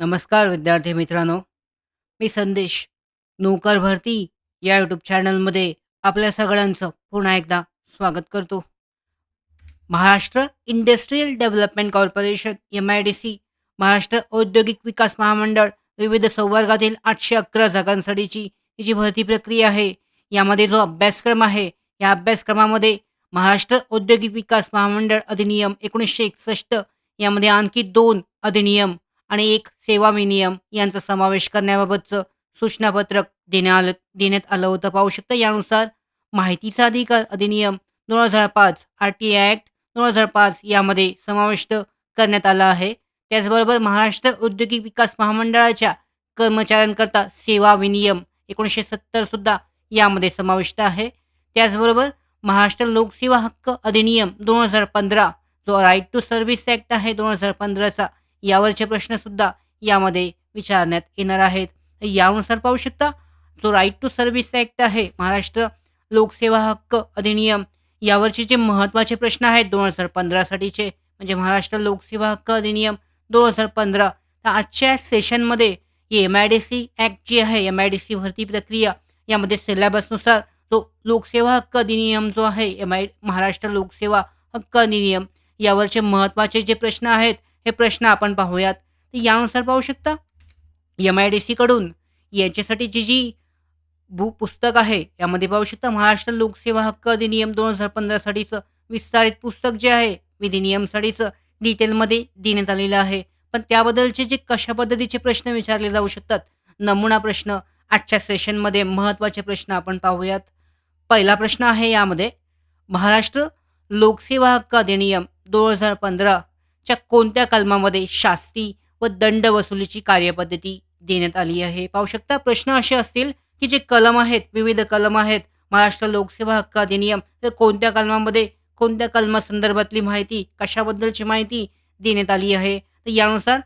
नमस्कार विद्यार्थी मित्रांनो. मी संदेश. नोकर भरती या यूट्यूब चॅनलमध्ये आपल्या सगळ्यांचं पुन्हा एकदा स्वागत करतो. Maharashtra industrial development corporation M I D C Maharashtra औद्योगिक विकास महामंडळ विविध संवर्गातील आठशे अकरा जागांसाठीची ही जी भरती प्रक्रिया आहे यामध्ये जो अभ्यासक्रम आहे या अभ्यासक्रमामध्ये महाराष्ट्र औद्योगिक विकास महामंडळ अधिनियम एकोणीसशे एकसष्ट यामध्ये आणखी दोन अधिनियम आणि एक सेवा विनियम यांचा समावेश करण्याबाबतचं सूचनापत्रक देण्यात आलं देण्यात आलं होतं. पाहू शकतं यानुसार माहितीचा अधिकार अधिनियम दोन हजार पाच आर टी आय ॲक्ट दोन हजार पाच यामध्ये समाविष्ट करण्यात आला आहे. त्याचबरोबर महाराष्ट्र औद्योगिक विकास महामंडळाच्या कर्मचाऱ्यांकरता सेवा विनियम एकोणीसशे सत्तर सुद्धा यामध्ये समाविष्ट आहे. त्याचबरोबर महाराष्ट्र लोकसेवा हक्क अधिनियम दोन हजार पंधरा जो राईट टू सर्व्हिस ॲक्ट आहे दोन हजार पंधराचा यावरचे प्रश्नसुद्धा यामध्ये विचारण्यात येणार आहेत. यानुसार पाहू शकता जो राईट टू सर्व्हिस ॲक्ट आहे महाराष्ट्र लोकसेवा हक्क अधिनियम यावरचे जे महत्त्वाचे प्रश्न आहेत दोन हजार पंधरासाठीचे म्हणजे महाराष्ट्र लोकसेवा हक्क अधिनियम दोन हजार पंधरा तर आजच्या सेशनमध्ये M I D C act जी आहे एम आय डी सी भरती प्रक्रिया यामध्ये सिलेबसनुसार जो लोकसेवा हक्क अधिनियम जो आहे एम आय महाराष्ट्र लोकसेवा हक्क अधिनियम यावरचे महत्त्वाचे जे प्रश्न आहेत हे प्रश्न आपण पाहूयात. तर यानुसार पाहू शकता एम आय डी सीकडून याच्यासाठीची जी भू पुस्तक आहे यामध्ये पाहू शकता महाराष्ट्र लोकसेवा हक्क अधिनियम दोन हजार पंधरासाठीचं विस्तारित पुस्तक जे आहे विधिनियमसाठीचं डिटेलमध्ये देण्यात आलेलं आहे. पण त्याबद्दलचे जे कशा पद्धतीचे प्रश्न विचारले जाऊ शकतात नमुना प्रश्न आजच्या सेशनमध्ये महत्त्वाचे प्रश्न आपण पाहूयात. पहिला प्रश्न आहे यामध्ये महाराष्ट्र लोकसेवा हक्क अधिनियम दोन हजार पंधरा च्या कोणत्या कलमामध्ये शास्ती व दंड वसुलीची कार्यपद्धती देण्यात आली आहे? पाहू शकता प्रश्न असे असतील की जे कलम आहेत विविध कलम आहेत महाराष्ट्र लोकसेवा हक्क अधिनियम तर कोणत्या कलमामध्ये कोणत्या कलमासंदर्भातली माहिती कशाबद्दलची माहिती देण्यात आली आहे? तर यानुसार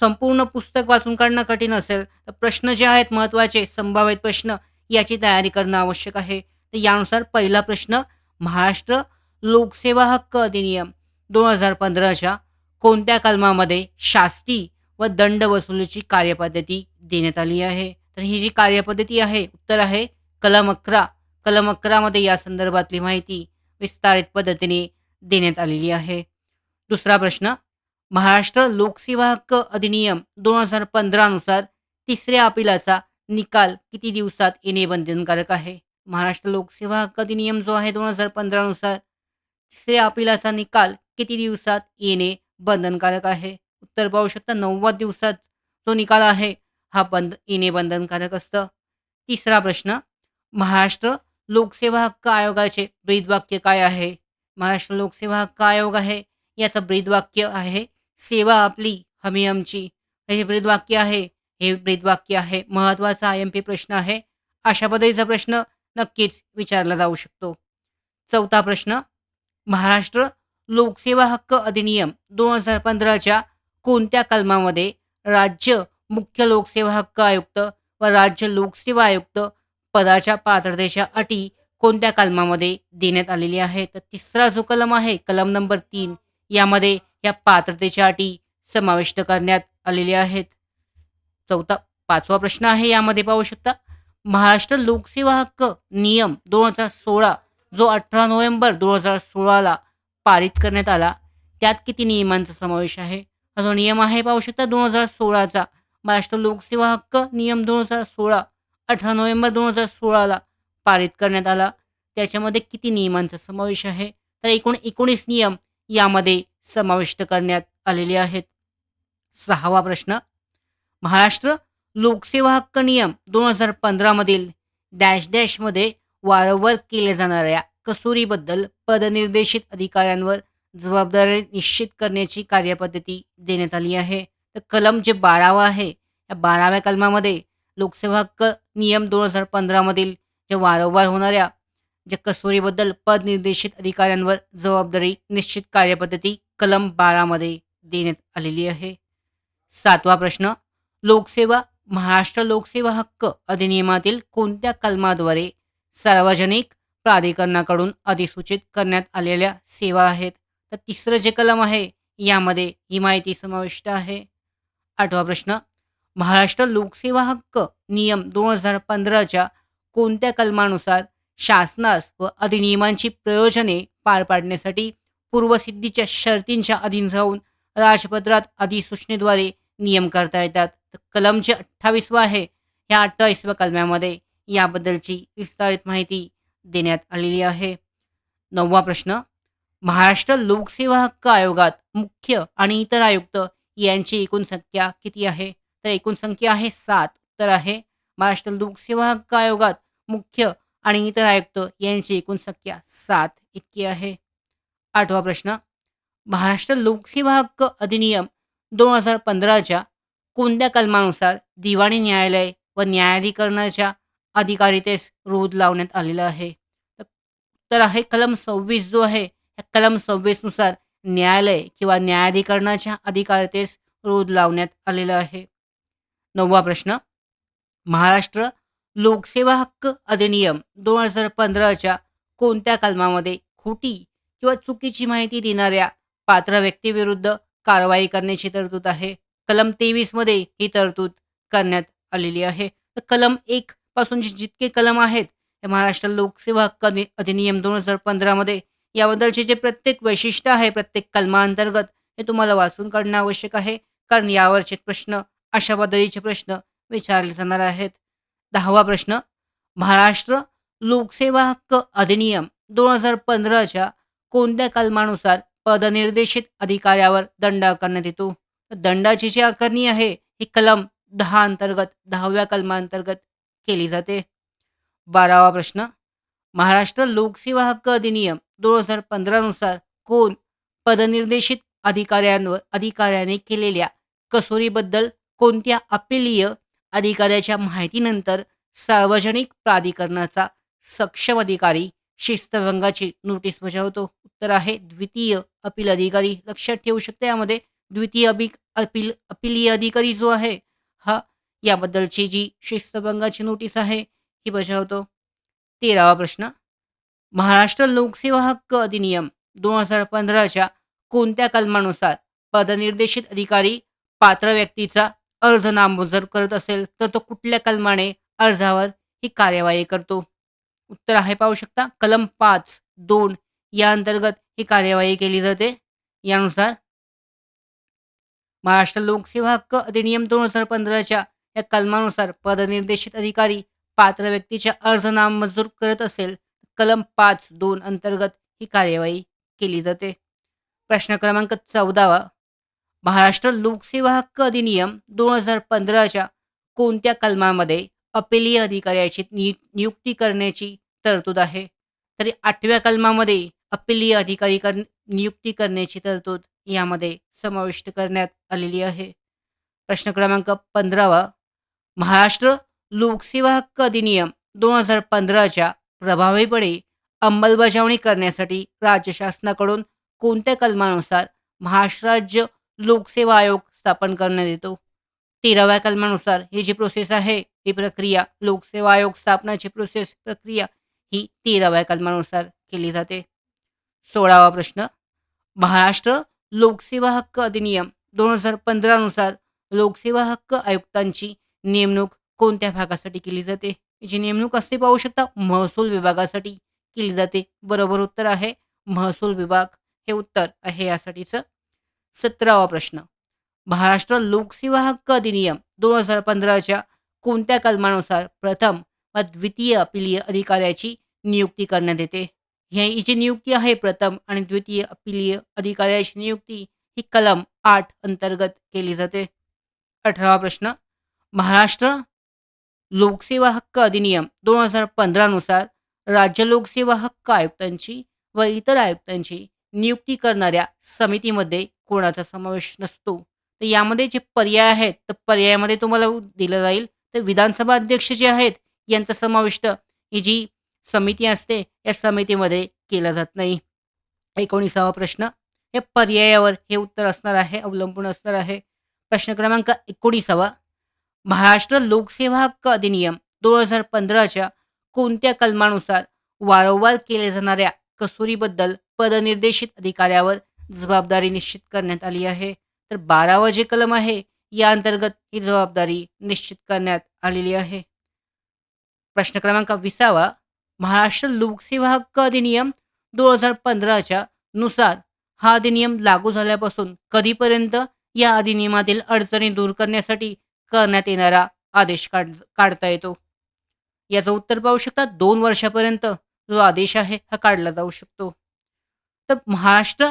संपूर्ण पुस्तक वाचून काढणं कठीण असेल. तर प्रश्न जे आहेत महत्त्वाचे संभावित प्रश्न याची तयारी करणं आवश्यक आहे. तर यानुसार पहिला प्रश्न महाराष्ट्र लोकसेवा हक्क अधिनियम दोन हजार पंधराच्या कोणत्या कलमामध्ये शास्ती व दंड वसुलीची कार्यपद्धती देण्यात आली आहे? तर ही जी कार्यपद्धती आहे उत्तर आहे कलम अकरा. कलम अकरामध्ये या संदर्भातली माहिती विस्तारित पद्धतीने देण्यात आलेली आहे. दुसरा प्रश्न महाराष्ट्र लोकसेवा हक्क अधिनियम दोन हजार पंधरानुसार तिसऱ्या अपिलाचा निकाल किती दिवसात येणे बंधनकारक आहे? महाराष्ट्र लोकसेवा हक्क अधिनियम जो आहे दोन हजार पंधरानुसार तिसऱ्या अपिलाचा निकाल किती दिवसात येणे बंधनकारक आहे. उत्तर पाहू शकता नव्वद दिवसात जो निकाल आहे हा बंद येणे बंधनकारक असतं. तिसरा प्रश्न महाराष्ट्र लोकसेवा हक्क आयोगाचे ब्रीदवाक्य काय आहे? महाराष्ट्र लोकसेवा हक्क आयोग आहे याचं ब्रीदवाक्य आहे सेवा आपली हमी आमची. हे ब्रीदवाक्य आहे हे ब्रीदवाक्य आहे महत्त्वाचा आय एम पी प्रश्न आहे. अशा पद्धतीचा प्रश्न नक्कीच विचारला जाऊ शकतो. चौथा प्रश्न महाराष्ट्र लोकसेवा हक्क अधिनियम दोन हजार पंधराच्या कोणत्या कलमामध्ये राज्य मुख्य लोकसेवा हक्क आयुक्त व राज्य लोकसेवा आयुक्त पदाच्या पात्रतेच्या अटी कोणत्या कलमामध्ये देण्यात आलेली आहे तर तिसरा जो कलम आहे कलम नंबर तीन यामध्ये या पात्रतेच्या अटी समाविष्ट करण्यात आलेल्या आहेत. चौथा पाचवा प्रश्न आहे यामध्ये पाहू शकता. महाराष्ट्र लोकसेवा हक्क नियम दोन हजार सोळा जो अठरा नोव्हेंबर दोन हजार सोळाला पारित करण्यात आला. त्यात किती नियमांचा समावेश आहे? हा जो नियम आहे पाहू शकता दोन हजार सोळाचा. महाराष्ट्र लोकसेवा हक्क नियम दोन हजार सोळा अठरा नोव्हेंबर दोन हजार सोळाला पारित करण्यात आला. त्याच्यामध्ये किती नियमांचा समावेश आहे? तर एकूण एकोणीस नियम यामध्ये समाविष्ट करण्यात आलेले आहेत. सहावा प्रश्न. महाराष्ट्र लोकसेवा हक्क नियम दोन हजार पंधरामधील डॅश डॅशमध्ये वारंवार केल्या जाणाऱ्या कसुरीबद्दल पदनिर्देशित अधिकाऱ्यांवर जबाबदारी निश्चित करण्याची कार्यपद्धती देण्यात आली आहे. तर कलम जे बारावा आहे या बाराव्या कलमामध्ये लोकसेवा हक्क नियम दोन हजार पंधरामधील जे वारंवार होणाऱ्या ज्या कसुरीबद्दल पदनिर्देशित अधिकाऱ्यांवर जबाबदारी निश्चित कार्यपद्धती कलम बारामध्ये देण्यात आलेली आहे. सातवा प्रश्न लोकसेवा महाराष्ट्र लोकसेवा हक्क अधिनियमातील कोणत्या कलमाद्वारे सार्वजनिक प्राधिकरणाकडून अधिसूचित करण्यात आलेल्या सेवा आहेत. तर तिसरं जे कलम आहे यामध्ये ही माहिती समाविष्ट आहे. आठवा प्रश्न महाराष्ट्र लोकसेवा हक्क नियम दोन हजार पंधराच्या कोणत्या कलमानुसार शासनास व अधिनियमांची प्रयोजने पार पाडण्यासाठी पूर्वसिद्धीच्या शर्तींच्या अधीन राहून राजपत्रात अधिसूचनेद्वारे नियम करता येतात? तर कलम जे अठ्ठावीसवा आहे. ह्या अठ्ठावीसव्या कलमामध्ये याबद्दलची विस्तारित माहिती देण्यात आलेली आहे. नववा प्रश्न. महाराष्ट्र लोकसेवा हक्क आयोगात मुख्य आणि इतर आयुक्त यांची एकूण संख्या किती आहे? तर एकूण संख्या आहे सात. तर आहे महाराष्ट्र लोकसेवा हक्क आयोगात मुख्य आणि इतर आयुक्त यांची एकूण संख्या सात इतकी आहे. आठवा प्रश्न. महाराष्ट्र लोकसेवा हक्क अधिनियम दोन हजार पंधराच्या कोणत्या कलमानुसार दिवाणी न्यायालय व न्यायाधिकरणाच्या अधिकारितेस रोध लावण्यात आलेला आहे. तर आहे कलम सव्वीस जो आहे या कलम सव्वीसनुसार न्यायालय किंवा न्यायाधिकरणाच्या अधिकारीतेस रोध लावण्यात आलेला आहे. नववा प्रश्न महाराष्ट्र लोकसेवा हक्क अधिनियम दोन हजार पंधराच्या कोणत्या कलमामध्ये खोटी किंवा चुकीची माहिती देणाऱ्या पात्र व्यक्तीविरुद्ध कारवाई करण्याची तरतूद आहे? कलम तेवीसमध्ये ही तरतूद करण्यात आलेली आहे. तर कलम एक पासूनचे जितके कलम आहेत हे महाराष्ट्र लोकसेवा हक्क अधिनियम दोन हजार पंधरामध्ये याबद्दलचे जे प्रत्येक वैशिष्ट्य आहे प्रत्येक कलमांतर्गत हे तुम्हाला वाचून काढणं आवश्यक आहे. कारण यावरचे प्रश्न अशा पद्धतीचे प्रश्न विचारले जाणार आहेत. दहावा प्रश्न महाराष्ट्र लोकसेवा हक्क अधिनियम दोन हजार पंधराच्या कोणत्या कलमानुसार पदनिर्देशित अधिकाऱ्यावर दंड आकारण्यात येतो? दंडाची जी आकारणी आहे ही कलम दहा अंतर्गत दहाव्या कलमांतर्गत केली जाते. बारावा प्रश्न. महाराष्ट्र लोकसेवा हक्क अधिनियम दोन हजार पंधरानुसार कोण पदनिर्देशित अधिकाऱ्यांवर अधिकाऱ्याने केलेल्या कसोरीबद्दल कोणत्या अपिलीय अधिकाऱ्याच्या माहितीनंतर सार्वजनिक प्राधिकरणाचा सक्षम अधिकारी शिस्तभंगाची नोटीस बजावतो? उत्तर आहे द्वितीय अपील अधिकारी. लक्षात ठेवू शकते यामध्ये द्वितीय अभि अपील अपिलीय अधिकारी जो आहे हा याबद्दलची जी शिस्तभंगाची नोटीस आहे ही बजावतो. तेरावा प्रश्न. महाराष्ट्र लोकसेवा हक्क अधिनियम दोन हजार पंधराच्या कोणत्या कलमानुसार पदनिर्देशित अधिकारी पात्र व्यक्तीचा अर्ज नामंजूर करत असेल तर तो कुठल्या कलमाने अर्जावर ही कार्यवाही करतो? उत्तर आहे पाहू शकता. कलम पाच दोन या अंतर्गत ही कार्यवाही केली जाते. यानुसार महाराष्ट्र लोकसेवा हक्क अधिनियम दोन हजार पंधराच्या या कलमानुसार पदनिर्देशित अधिकारी पात्र व्यक्तीच्या अर्ज नामंजूर करत असेल कलम पाच दोन अंतर्गत ही कार्यवाही केली जाते. प्रश्न क्रमांक चौदावा. महाराष्ट्र लोकसेवा हक्क अधिनियम दोन हजार पंधराच्या कोणत्या कलमामध्ये अपिलीय अधिकाऱ्याची नि नियुक्ती करण्याची तरतूद आहे? तरी आठव्या कलमामध्ये अपिलीय अधिकारी कर नियुक्ती करण्याची तरतूद यामध्ये समाविष्ट करण्यात आलेली आहे. प्रश्न क्रमांक पंधरावा. महाराष्ट्र लोकसेवा हक्क अधिनियम दोन हजार पंधराच्या प्रभावीपणे अंमलबजावणी करण्यासाठी राज्य शासनाकडून कोणत्या कलमानुसार महाराष्ट्र राज्य लोकसेवा आयोग स्थापन करण्यात येतो? तेराव्या कलमानुसार ही जी प्रोसेस आहे ही प्रक्रिया लोकसेवा आयोग स्थापनाची प्रोसेस प्रक्रिया ही तेराव्या कलमानुसार केली जाते. सोळावा प्रश्न. महाराष्ट्र लोकसेवा हक्क अधिनियम दोन हजार पंधरानुसार लोकसेवा हक्क आयुक्तांची नेमणूक कोणत्या भागासाठी केली जाते? याची नेमणूक असते पाहू शकता. महसूल विभागासाठी केली जाते. बरोबर उत्तर आहे. महसूल विभाग हे उत्तर आहे यासाठीचं सतरावा प्रश्न. महाराष्ट्र लोकसेवा हक्क अधिनियम दोन हजार पंधराच्या कोणत्या कलमानुसार प्रथम व द्वितीय अपिलीय अधिकाऱ्याची नियुक्ती करण्यात येते? ही जी नियुक्ती आहे प्रथम आणि द्वितीय अपिलीय अधिकाऱ्याची नियुक्ती ही कलम आठ अंतर्गत केली जाते. अठरावा प्रश्न. महाराष्ट्र लोकसेवा हक्क अधिनियम दोन हजार पंधरानुसार राज्य लोकसेवा हक्क आयुक्तांची व इतर आयुक्तांची नियुक्ती करणाऱ्या समितीमध्ये कोणाचा समावेश नसतो. तर यामध्ये जे पर्याय आहेत तर पर्यायामध्ये तुम्हाला दिलं जाईल. तर विधानसभा अध्यक्ष जे आहेत यांचा समाविष्ट ही जी समिती असते या समितीमध्ये केला जात नाही. एकोणीसावा प्रश्न या पर्यायावर हे उत्तर असणार आहे अवलंबून असणार आहे. प्रश्न क्रमांक एकोणीसावा महाराष्ट्र लोकसेवा हक्क अधिनियम दोन हजार पंधराच्या कोणत्या कलमानुसार वारंवार केल्या जाणाऱ्या कसुरीबद्दल पदनिर्देशित अधिकाऱ्यावर जबाबदारी निश्चित करण्यात आली आहे. तर बारावा जे कलम आहे या अंतर्गत ही जबाबदारी निश्चित करण्यात आलेली आहे. प्रश्न क्रमांक विसावा. महाराष्ट्र लोकसेवा हक्क अधिनियम दोन हजार पंधराच्या नुसार हा अधिनियम लागू झाल्यापासून कधीपर्यंत या अधिनियमातील अडचणी दूर करण्यासाठी करण्यात येणारा आदेश काढ काढता येतो. याचं उत्तर पाहू शकता दोन वर्षापर्यंत जो आदेश आहे हा काढला जाऊ शकतो. तर महाराष्ट्र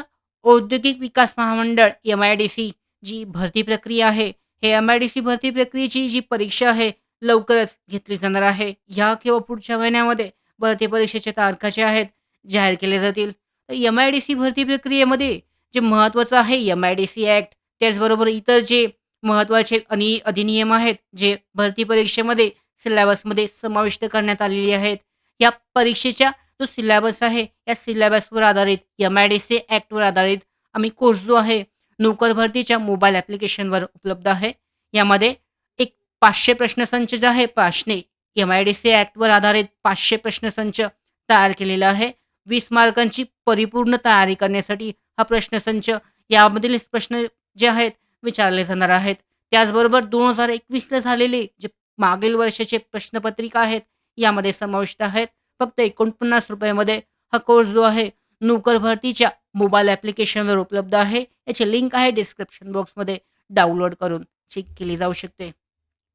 औद्योगिक विकास महामंडळ एम आय डी सी जी भरती प्रक्रिया आहे हे एम आय डी सी भरती प्रक्रियेची जी परीक्षा आहे लवकरच घेतली जाणार आहे. ह्या किंवा पुढच्या महिन्यामध्ये भरती परीक्षेच्या तारखा ज्या आहेत जाहीर केल्या जातील. तर एम आय डी सी भरती प्रक्रियेमध्ये जे महत्त्वाचं आहे M I D C act त्याचबरोबर इतर जे महत्त्वाचे आणि अधिनियम आहेत जे भरती परीक्षेमध्ये सिलेबसमध्ये समाविष्ट करण्यात आलेली आहेत. या परीक्षेच्या जो सिलेबस आहे या सिलेबसवर आधारित एम आय डी सी ॲक्टवर आधारित आम्ही कोर्स जो आहे नोकर भरतीच्या मोबाईल ॲप्लिकेशनवर उपलब्ध आहे. यामध्ये एक पाचशे प्रश्नसंच जे आहे पाचशे एम आय डी सी ॲक्टवर आधारित पाचशे प्रश्नसंच तयार केलेला आहे. वीस मार्कांची परिपूर्ण तयारी करण्यासाठी हा प्रश्नसंच यामधील प्रश्न जे आहेत विचारले जाणार आहेत. त्याचबरोबर दोन हजार एकवीसला झालेले जे मागील वर्षाचे प्रश्नपत्रिका आहेत यामध्ये समाविष्ट आहेत. फक्त एकोणपन्नास रुपयामध्ये हा कोर्स जो आहे नोकर भरतीच्या मोबाईल ॲप्लिकेशनवर उपलब्ध आहे. याची लिंक आहे डिस्क्रिप्शन बॉक्समध्ये डाउनलोड करून चेक केली जाऊ शकते.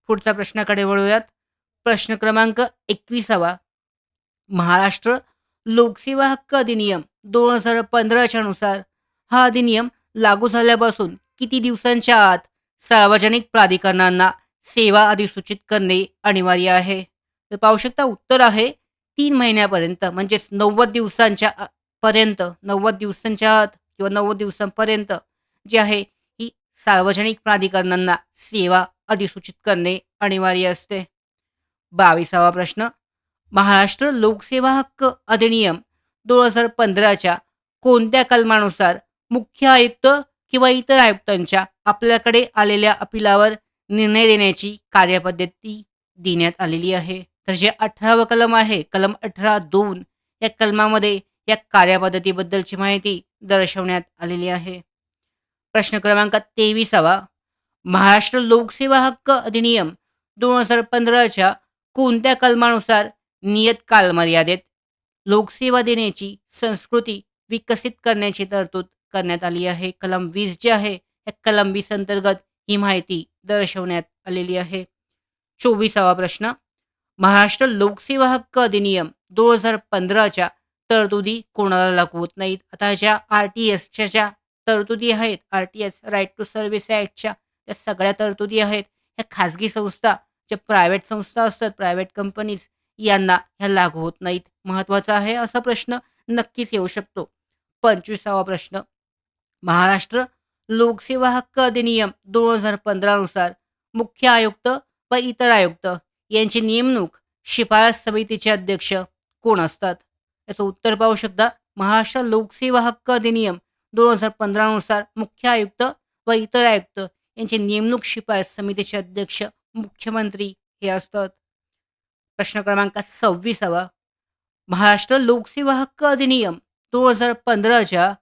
पुढच्या प्रश्नाकडे वळूयात. प्रश्न क्रमांक एकविसावा. महाराष्ट्र लोकसेवा हक्क अधिनियम दोन हजार पंधराच्या नुसार हा अधिनियम लागू झाल्यापासून किती दिवसांच्या आत सार्वजनिक प्राधिकरणांना सेवा अधिसूचित करणे अनिवार्य आहे? तर पाहू शकता उत्तर आहे तीन महिन्यापर्यंत म्हणजेच नव्वद दिवसांच्या पर्यंत नव्वद दिवसांच्या आत किंवा नव्वद दिवसांपर्यंत जे आहे ही सार्वजनिक प्राधिकरणांना सेवा अधिसूचित करणे अनिवार्य असते. बावीसावा प्रश्न. महाराष्ट्र लोकसेवा हक्क अधिनियम दोन हजार पंधराच्या कोणत्या कलमानुसार मुख्य आयुक्त किंवा इतर आयुक्तांच्या आपल्याकडे आलेल्या अपिलावर निर्णय देण्याची कार्यपद्धती देण्यात आलेली आहे. तर जे अठरावं कलम आहे कलम अठरा दोन या कलमामध्ये या कार्यपद्धतीबद्दलची माहिती दर्शवण्यात आलेली आहे. प्रश्न क्रमांक तेविसावा. महाराष्ट्र लोकसेवा हक्क अधिनियम दोन हजार पंधराच्या कोणत्या कलमानुसार नियत कालमर्यादेत लोकसेवा देण्याची संस्कृती विकसित करण्याची तरतूद करण्यात आली आहे. कलम वीस जे आहे या कलम वीस अंतर्गत ही माहिती दर्शवण्यात आलेली आहे. चोवीसावा प्रश्न. महाराष्ट्र लोकसेवा हक्क अधिनियम दोन हजार पंधराच्या तरतुदी कोणाला लागू होत नाहीत? आता ज्या आर टी एसच्या ज्या तरतुदी आहेत R T S right to service ॲक्टच्या त्या सगळ्या तरतुदी आहेत. ह्या खाजगी संस्था ज्या प्रायव्हेट संस्था असतात प्रायव्हेट कंपनीज यांना ह्या लागू होत नाहीत. महत्त्वाचा आहे असा प्रश्न नक्कीच येऊ शकतो. पंचवीसावा प्रश्न. महाराष्ट्र लोकसेवा हक्क अधिनियम दोन हजार पंधरानुसार मुख्य आयुक्त व इतर आयुक्त यांची नेमणूक शिफारस समितीचे अध्यक्ष कोण असतात? याचं उत्तर पाहू शकता महाराष्ट्र लोकसेवा हक्क अधिनियम दोन हजार पंधरानुसार मुख्य आयुक्त व इतर आयुक्त यांची नेमणूक शिफारस समितीचे अध्यक्ष मुख्यमंत्री हे असतात. प्रश्न क्रमांक सव्वीसावा. महाराष्ट्र लोकसेवा हक्क अधिनियम दोन हजार पंधराच्या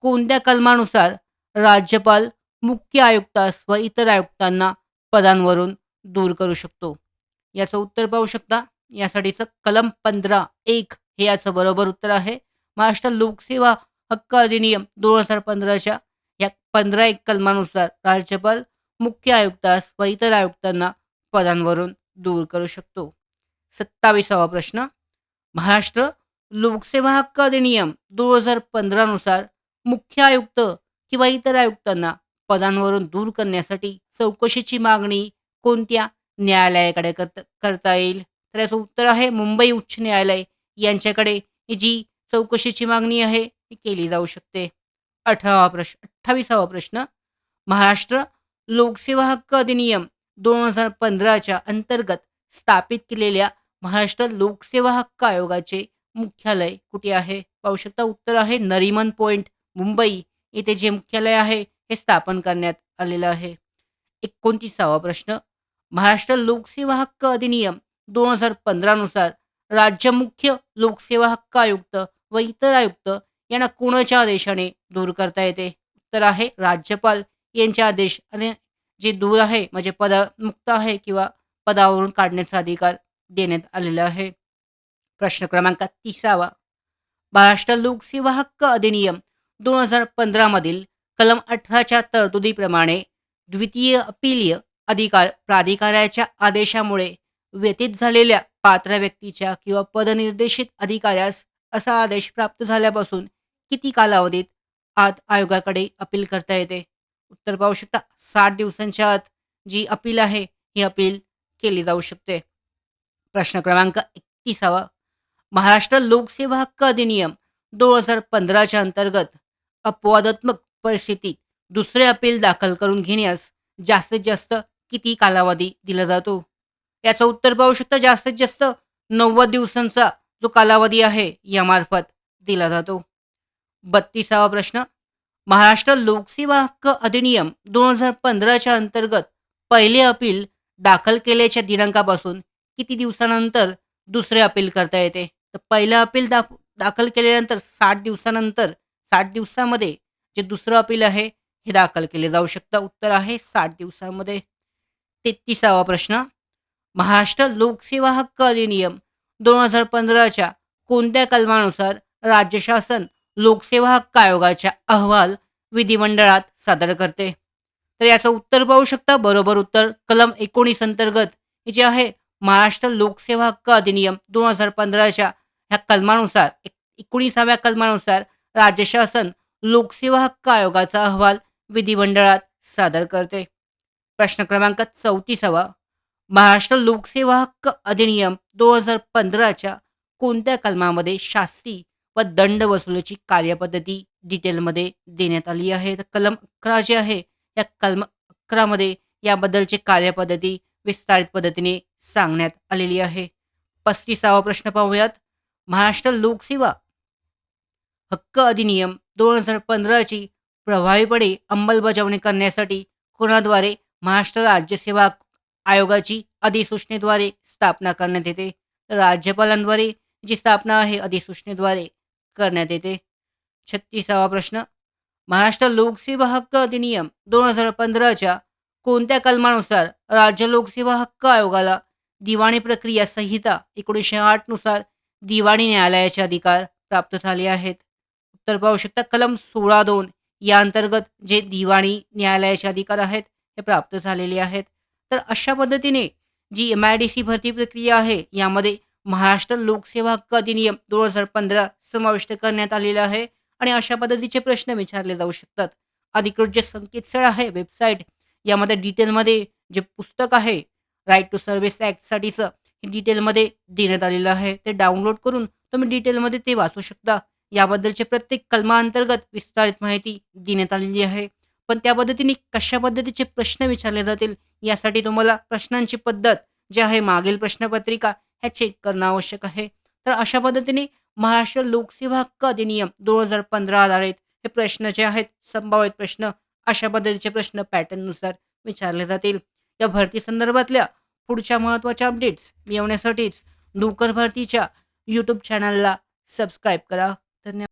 कोणत्या कलमानुसार राज्यपाल मुख्य आयुक्तास व इतर आयुक्तांना पदांवरून दूर करू शकतो? याचं उत्तर पाहू शकता. यासाठीचं कलम पंधरा एक हे याचं बरोबर उत्तर आहे. महाराष्ट्र लोकसेवा हक्क अधिनियम दोन हजार पंधराच्या या पंधरा एक कलमानुसार राज्यपाल मुख्य आयुक्तास व इतर आयुक्तांना पदांवरून दूर करू शकतो. सत्तावीसावा प्रश्न. महाराष्ट्र लोकसेवा हक्क अधिनियम दोन हजार पंधरानुसार मुख्य आयुक्त किंवा इतर आयुक्तांना पदांवरून दूर करण्यासाठी चौकशीची मागणी कोणत्या न्यायालयाकडे करता करता येईल? तर याचं उत्तर आहे मुंबई उच्च न्यायालय. यांच्याकडे जी चौकशीची मागणी आहे ती केली जाऊ शकते. अठरावा प्रश्न अठ्ठावीसावा प्रश्न. महाराष्ट्र लोकसेवा हक्क अधिनियम दोन हजार पंधराच्या अंतर्गत स्थापित केलेल्या महाराष्ट्र लोकसेवा हक्क आयोगाचे मुख्यालय कुठे आहे? पाहू शकता उत्तर आहे नरिमन पॉइंट. मुंबई येथे जे मुख्यालय आहे हे स्थापन करण्यात आलेलं आहे. एकोणतीसावा प्रश्न. महाराष्ट्र लोकसेवा हक्क अधिनियम दोन हजार पंधरानुसार राज्य मुख्य लोकसेवा हक्क आयुक्त व इतर आयुक्त यांना कोणाच्या आदेशाने दूर करता येते? उत्तर आहे राज्यपाल यांचे आदेश आणि जे दूर आहे म्हणजे पदमुक्त आहे किंवा पदावरून काढण्याचा अधिकार देण्यात आलेला आहे. प्रश्न क्रमांक तिसावा. महाराष्ट्र लोकसेवा हक्क अधिनियम दोन हजार पंधरामधील कलम अठराच्या तरतुदीप्रमाणे द्वितीय अपीलीय अधिकार प्राधिकाऱ्याच्या आदेशामुळे व्यतीत झालेल्या पात्र व्यक्तीच्या किंवा पदनिर्देशित अधिकाऱ्यास असा आदेश प्राप्त झाल्यापासून किती कालावधीत आत आयोगाकडे अपील करता येते? उत्तर पाहू शकता साठ दिवसांच्या आत जी अपील आहे ही अपील केली जाऊ शकते. प्रश्न क्रमांक एकतीसावा. महाराष्ट्र लोकसेवा हक्क अधिनियम दोन हजार पंधराच्या अंतर्गत अपवादात्मक परिस्थितीत दुसरे अपील दाखल करून घेण्यास जास्तीत जास्त किती कालावधी दिला जातो? याचं उत्तर पाहू शकता जास्तीत जास्त नव्वद दिवसांचा जो कालावधी आहे यामार्फत दिला जातो. बत्तीसावा प्रश्न. महाराष्ट्र लोकसेवा हक्क अधिनियम दोन हजार पंधराच्या अंतर्गत पहिले अपील दाखल केल्याच्या दिनांकापासून किती दिवसानंतर दुसरे अपील करता येते? तर पहिलं अपील दा दाखल केल्यानंतर साठ दिवसानंतर साठ दिवसामध्ये जे दुसरं अपील आहे हे दाखल केले जाऊ शकतं. उत्तर आहे साठ दिवसामध्ये. तेहतीसावा प्रश्न. महाराष्ट्र लोकसेवा हक्क अधिनियम दोन हजार पंधराच्या कोणत्या कलमानुसार राज्य शासन लोकसेवा हक्क आयोगाच्या अहवाल विधिमंडळात सादर करते? तर याचं उत्तर पाहू शकता. बरोबर उत्तर कलम एकोणीस अंतर्गत हे जे आहे महाराष्ट्र लोकसेवा हक्क अधिनियम दोन हजार पंधराच्या ह्या कलमानुसार एक एकोणीसाव्या कलमानुसार राज्य शासन लोकसेवा हक्क आयोगाचा अहवाल विधिमंडळात सादर करते. प्रश्न क्रमांक चौतीसावा. महाराष्ट्र लोकसेवा हक्क अधिनियम दोन हजार पंधराच्या कोणत्या कलमामध्ये शास्ती व दंड वसुलीची कार्यपद्धती डिटेलमध्ये देण्यात आली आहे? तर कलम अकरा जे आहे या कलम अकरामध्ये याबद्दलची कार्यपद्धती विस्तारित पद्धतीने सांगण्यात आलेली आहे. पस्तीसावा प्रश्न पाहूयात. महाराष्ट्र लोकसेवा हक्क अधिनियम दोन हजार पंधराची प्रभावीपणे अंमलबजावणी करण्यासाठी कोणाद्वारे महाराष्ट्र राज्य सेवा आयोगाची अधिसूचनेद्वारे स्थापना करण्यात येते? तर राज्यपालांद्वारे जी स्थापना आहे अधिसूचनेद्वारे करण्यात येते. छत्तीसावा प्रश्न. महाराष्ट्र लोकसेवा हक्क अधिनियम दोन हजार पंधराच्या कोणत्या कलमानुसार राज्य लोकसेवा हक्क आयोगाला दिवाणी प्रक्रिया संहिता एकोणीसशे आठनुसार दिवाणी न्यायालयाचे अधिकार प्राप्त झाले आहेत? तर पाहू शकता कलम सोळा दोन या अंतर्गत जे दिवाणी न्यायालयाचे अधिकार आहेत हे प्राप्त झालेले आहेत. तर अशा पद्धतीने जी एम आय डी सी भरती प्रक्रिया आहे यामध्ये महाराष्ट्र लोकसेवा हक्क अधिनियम दोन हजार पंधरा समाविष्ट करण्यात आलेला आहे आणि अशा पद्धतीचे प्रश्न विचारले जाऊ शकतात. अधिकृत जे संकेतस्थळ आहे वेबसाईट यामध्ये डिटेलमध्ये जे पुस्तक आहे राईट टू सर्व्हिस ॲक्टसाठीचं हे डिटेलमध्ये देण्यात आलेलं आहे. ते डाउनलोड करून तुम्ही डिटेलमध्ये ते वाचू शकता. याबद्दलचे प्रत्येक कलमाअंतर्गत विस्तारित माहिती देण्यात आलेली आहे. पण त्या पद्धतीने कशा पद्धतीचे प्रश्न विचारले जातील यासाठी तुम्हाला प्रश्नांची पद्धत जी आहे मागील प्रश्नपत्रिका ह्या चेक करणं आवश्यक आहे. तर अशा पद्धतीने महाराष्ट्र लोकसेवा हक्क अधिनियम दोन हजार पंधरा आधारित हे प्रश्न जे आहेत संभावित प्रश्न अशा पद्धतीचे प्रश्न पॅटर्ननुसार विचारले जातील. या भरती संदर्भातल्या पुढच्या महत्त्वाच्या अपडेट्स मिळवण्यासाठीच नोकर भरतीच्या यूट्यूब चॅनलला सबस्क्राईब करा. धन्यवाद